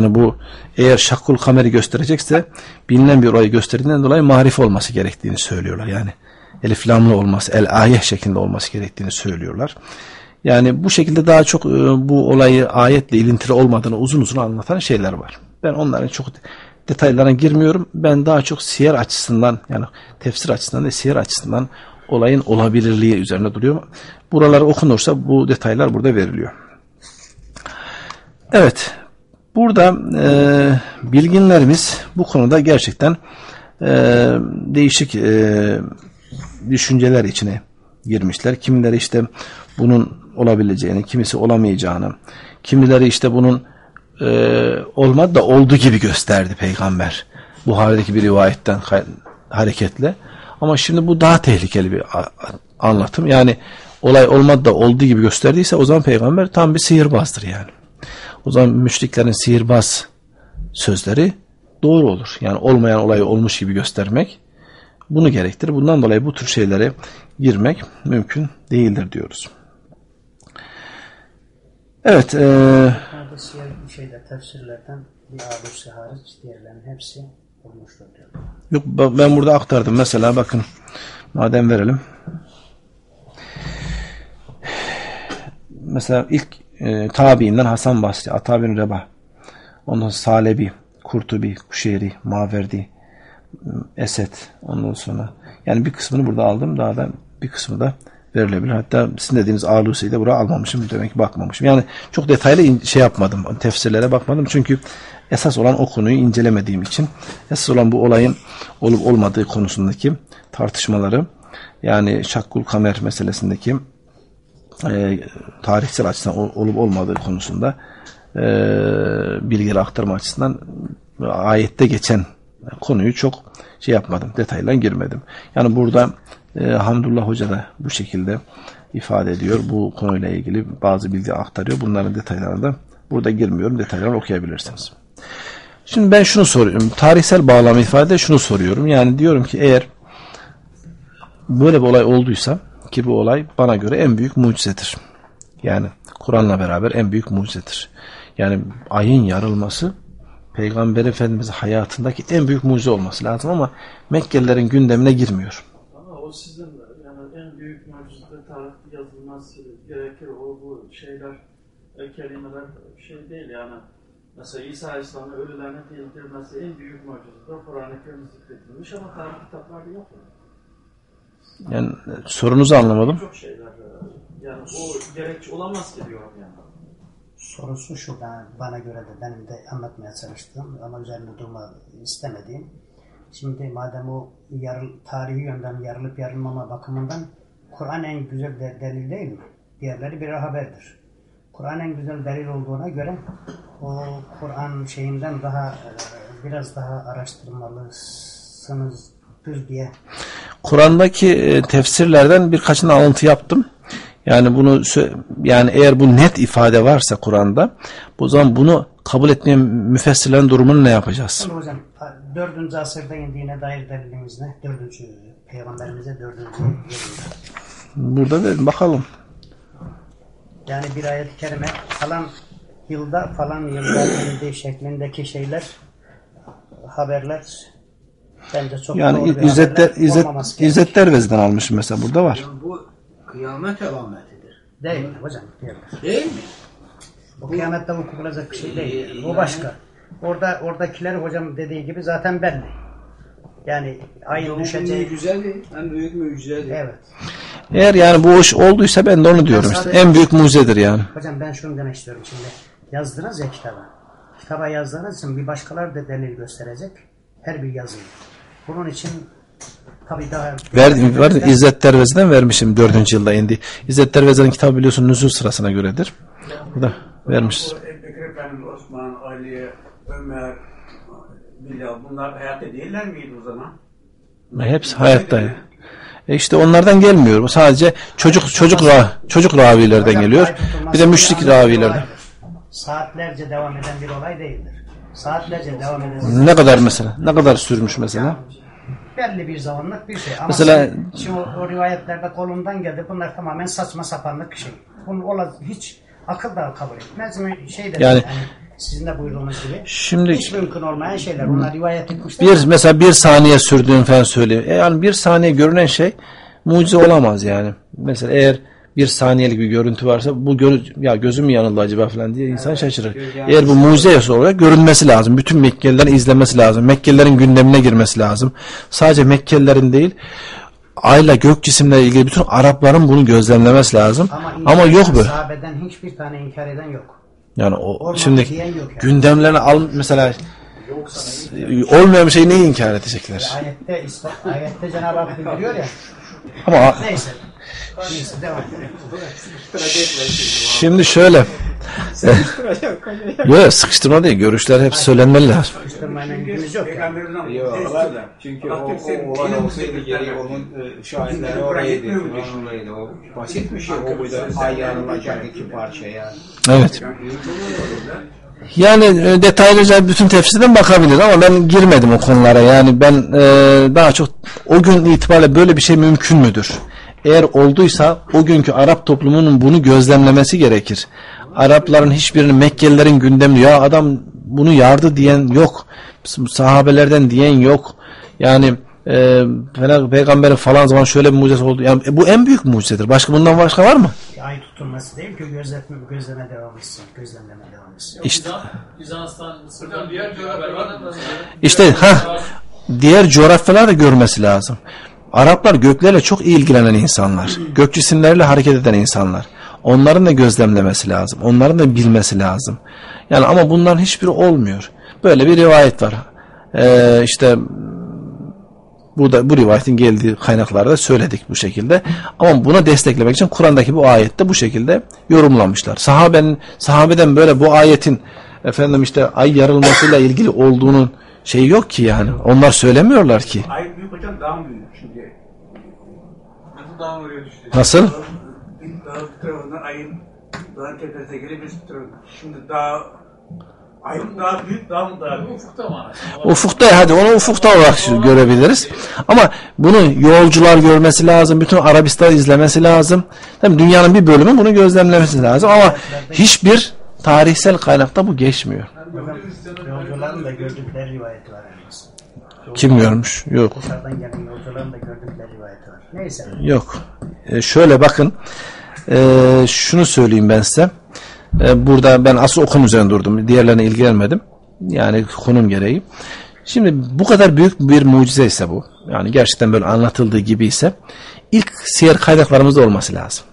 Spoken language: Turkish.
Yani bu eğer şakkul kameri gösterecekse bilinen bir olayı gösterdiğinden dolayı marif olması gerektiğini söylüyorlar. Yani elif lamlı olması, el ayeh şeklinde olması gerektiğini söylüyorlar. Yani bu şekilde daha çok e, bu olayı ayetle ilintili olmadığını uzun uzun anlatan şeyler var. Ben onların çok detaylarına girmiyorum. Ben daha çok siyer açısından yani tefsir açısından ve siyer açısından olayın olabilirliği üzerine duruyorum. Buralar okunursa bu detaylar burada veriliyor. Evet, Burada e, bilginlerimiz bu konuda gerçekten e, değişik e, düşünceler içine girmişler. Kimileri işte bunun olabileceğini, kimisi olamayacağını, kimileri işte bunun e, olmadı da olduğu gibi gösterdi peygamber. Buhari'deki bir rivayetten hareketle. Ama şimdi bu daha tehlikeli bir anlatım. Yani olay olmadı da olduğu gibi gösterdiyse o zaman peygamber tam bir sihirbazdır yani. O zaman müşriklerin sihirbaz sözleri doğru olur. Yani olmayan olayı olmuş gibi göstermek bunu gerektirir. Bundan dolayı bu tür şeylere girmek mümkün değildir diyoruz. Evet. E, şeyde tefsirlerden bir adusi hariç diğerlerinin hepsi olmuştur diyor. Yok ben burada aktardım. Mesela bakın madem verelim. Mesela ilk e, tabiinden Hasan Basri, Ata bin Rebah, ondan Salebi, Kurtubi, Kuşeyri, Maverdi, Esed, ondan sonra yani bir kısmını burada aldım. Daha da bir kısmı da verilebilir. Hatta sizin dediğiniz Alusi'yi de buraya almamışım. Demek ki bakmamışım. Yani çok detaylı şey yapmadım. Tefsirlere bakmadım. Çünkü esas olan o konuyu incelemediğim için esas olan bu olayın olup olmadığı konusundaki tartışmaları yani Şakkul Kamer meselesindeki e, tarihsel açıdan olup olmadığı konusunda e, bilgileri aktarma açısından ayette geçen konuyu çok şey yapmadım, detayla girmedim. Yani burada e, Hamdullah Hoca da bu şekilde ifade ediyor. Bu konuyla ilgili bazı bilgi aktarıyor. Bunların detaylarına da burada girmiyorum. Detaylarını okuyabilirsiniz. Şimdi ben şunu soruyorum. Tarihsel bağlam ifade şunu soruyorum. Yani diyorum ki eğer böyle bir olay olduysa ki bu olay bana göre en büyük mucizedir. Yani Kur'an'la beraber en büyük mucizedir. Yani ayın yarılması Peygamber Efendimiz hayatındaki en büyük mucize olması lazım ama Mekkelilerin gündemine girmiyor. Ama o sizin yani en büyük mucize tarih yazılması gerekir. O bu şeyler, e, kelimeler şey değil yani. Mesela İsa Aleyhisselam'ın ölülerine diriltilmesi en büyük mucizedir. Kur'an-ı Kerim zikredilmiş ama tarih kitaplarda yok. Yani sorunuzu anlamadım. Çok şeyler e, yani o gerekçe olamaz ki diyorum yani. Sorusu şu ben, bana göre de benim de anlatmaya çalıştığım ama üzerinde durma istemediğim. Şimdi madem o yarıl, tarihi yönden yarılıp yarılmama bakımından Kur'an en güzel de, delil değil mi? Diğerleri bir haberdir. Kur'an en güzel delil olduğuna göre o Kur'an şeyinden daha e, biraz daha araştırmalısınızdır diye Kur'an'daki e, tefsirlerden birkaçını alıntı yaptım. Yani bunu yani eğer bu net ifade varsa Kur'an'da bu zaman bunu kabul etmeyen müfessirlerin durumunu ne yapacağız? Şimdi hocam dördüncü asırda indiğine dair delilimiz ne? Dördüncü peygamberimize dördüncü Burada verin bakalım. Yani bir ayet-i kerime falan yılda falan yılda indi şeklindeki şeyler haberler Bence çok yani İzzetler, İzzet, İzzetler vezden almışım mesela burada var. Yani bu kıyamet alametidir. Değil mi hocam? Değil, değil mi? Bu kıyamette vuku bulacak bir şey değil. Bu başka. Orada oradakiler hocam dediği gibi zaten belli. Yani ayın düşeceği. güzeldi. En büyük mucizedir. Evet. Eğer yani bu iş olduysa ben de onu diyorum işte. En büyük mucizedir yani. Hocam ben şunu demek istiyorum şimdi. Yazdınız ya kitaba. Kitaba yazdığınız için bir başkaları da delil gösterecek. Her bir yazıyı. Bunun için tabii daha... Verdim, verdim. İzzet Dervezi'den vermişim dördüncü yılda indi. İzzet Dervezi'nin kitabı biliyorsun nüzul sırasına göredir. Burada vermişiz. Bekir Efendi, Osman, Ali, Ömer, Bilal bunlar hayatta değiller miydi o zaman? Hepsi hayatta. E işte onlardan gelmiyor. Bu sadece çocuk çocuk ra çocuk ravilerden geliyor. Bir de müşrik ravilerden. Saatlerce devam eden bir olay değildir. Saatlerce devam eden. Ne kadar mesela? Ne kadar sürmüş mesela? belli bir zamanlık bir şey. Ama Mesela şimdi o, rivayetlerde kolundan geldi. Bunlar tamamen saçma sapanlık şey. Bunu ola, hiç akıl da kabul etmez mi? Şey de yani, Sizin de buyurduğunuz gibi. Şimdi Hiç mümkün olmayan şeyler. Onlar rivayet etmişler. bir mesela bir saniye sürdüğün falan söylüyor. E yani bir saniye görünen şey mucize olamaz yani. Mesela eğer bir saniyelik bir görüntü varsa bu görü ya gözüm mü yanıldı acaba falan diye insan şaşırır. Eğer bu mucize olarak görünmesi lazım. Bütün Mekkelilerin izlemesi lazım. Mekkelilerin gündemine girmesi lazım. Sadece Mekkelilerin değil ayla gök cisimle ilgili bütün Arapların bunu gözlemlemesi lazım. Ama, inkar yok bu. Sahabeden hiçbir tane inkar eden yok. Yani o Olmadı şimdi yok yani. gündemlerini al mesela olmayan bir şeyi neyi inkar edecekler? Ayette, ayette Cenab-ı Hak bildiriyor ya. Ama Neyse. Şimdi şöyle Yok sıkıştırma değil. Görüşler hep söylenmeli. Evet. Yani e, detaylıca bütün tefsirden bakabiliriz ama ben girmedim o konulara. Yani ben e, daha çok o gün itibariyle böyle bir şey mümkün müdür? Eğer olduysa o günkü Arap toplumunun bunu gözlemlemesi gerekir. Arapların hiçbirinin Mekkelilerin gündeminde ya adam bunu yardı diyen yok. Sahabelerden diyen yok. Yani e, falan- peygamberin falan zaman şöyle bir mucize oldu. Yani e, bu en büyük mucizedir. Başka bundan başka var mı? Ay tutulması değil ki gözleme, gözleme devam etsin. Gözlemleme devam etsin. İşte Bizans'tan Mısır'dan diğer coğrafyalar. İşte ha diğer coğrafyalar da görmesi lazım. Araplar göklerle çok iyi ilgilenen insanlar. Gök cisimleriyle hareket eden insanlar. Onların da gözlemlemesi lazım. Onların da bilmesi lazım. Yani ama bunların hiçbiri olmuyor. Böyle bir rivayet var. Ee, işte burada bu rivayetin geldiği kaynaklarda söyledik bu şekilde. Ama buna desteklemek için Kur'an'daki bu ayette bu şekilde yorumlamışlar. Sahabenin sahabeden böyle bu ayetin efendim işte ay yarılmasıyla ilgili olduğunun şeyi yok ki yani. Onlar söylemiyorlar ki. Ay hocam daha mı büyük şimdi? Nasıl daha oraya düştü? Nasıl? Bir dağ tarafından ayın dağın tepesine gelip bir tarafından. Şimdi dağ ayın daha büyük dağ mı daha büyük? Ufukta mı? Ufukta hadi onu ufukta olarak görebiliriz. Ama bunu yolcular görmesi lazım. Bütün Arabistan izlemesi lazım. Tabii dünyanın bir bölümü bunu gözlemlemesi lazım. Ama hiçbir tarihsel kaynakta bu geçmiyor. Yolcuların da gördükleri rivayeti var. yalnız. Kim görmüş? Yok. Dışarıdan gelen yolcuların da gördükleri rivayeti var. Neyse. Yok. E, şöyle bakın. E, şunu söyleyeyim ben size. E, burada ben asıl okun üzerine durdum. Diğerlerine ilgilenmedim. Yani konum gereği. Şimdi bu kadar büyük bir mucize ise bu. Yani gerçekten böyle anlatıldığı gibi ise ilk siyer kaynaklarımızda olması lazım.